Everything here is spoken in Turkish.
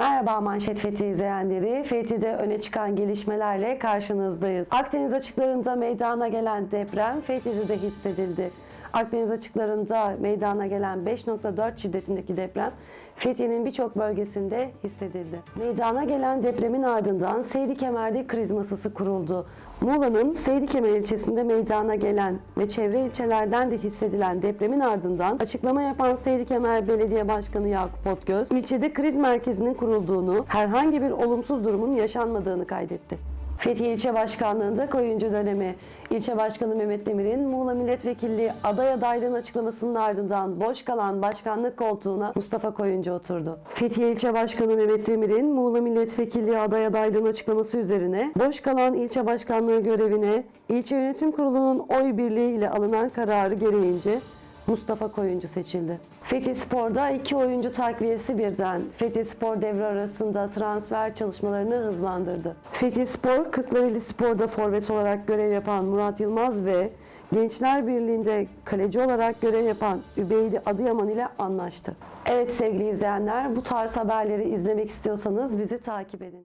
Merhaba Manşet Fethi izleyenleri. Fethi'de öne çıkan gelişmelerle karşınızdayız. Akdeniz açıklarında meydana gelen deprem Fethi'de de hissedildi. Akdeniz açıklarında meydana gelen 5.4 şiddetindeki deprem Fethiye'nin birçok bölgesinde hissedildi. Meydana gelen depremin ardından Seydi Kemer'de kriz masası kuruldu. Muğla'nın Seydi Kemer ilçesinde meydana gelen ve çevre ilçelerden de hissedilen depremin ardından açıklama yapan Seydi Kemer Belediye Başkanı Yakup Otgöz, ilçede kriz merkezinin kurulduğunu, herhangi bir olumsuz durumun yaşanmadığını kaydetti. Fethiye İlçe Başkanlığı'nda koyuncu dönemi. İlçe Başkanı Mehmet Demir'in Muğla Milletvekilliği aday adaylığının açıklamasının ardından boş kalan başkanlık koltuğuna Mustafa Koyuncu oturdu. Fethiye İlçe Başkanı Mehmet Demir'in Muğla Milletvekilliği aday adaylığının açıklaması üzerine boş kalan ilçe başkanlığı görevine ilçe yönetim kurulunun oy birliği ile alınan kararı gereğince Mustafa Koyuncu seçildi. Fethi Spor'da iki oyuncu takviyesi birden. Fethi Spor devre arasında transfer çalışmalarını hızlandırdı. Fethi Spor, Kırklareli Spor'da forvet olarak görev yapan Murat Yılmaz ve Gençler Birliği'nde kaleci olarak görev yapan Übeydi Adıyaman ile anlaştı. Evet sevgili izleyenler bu tarz haberleri izlemek istiyorsanız bizi takip edin.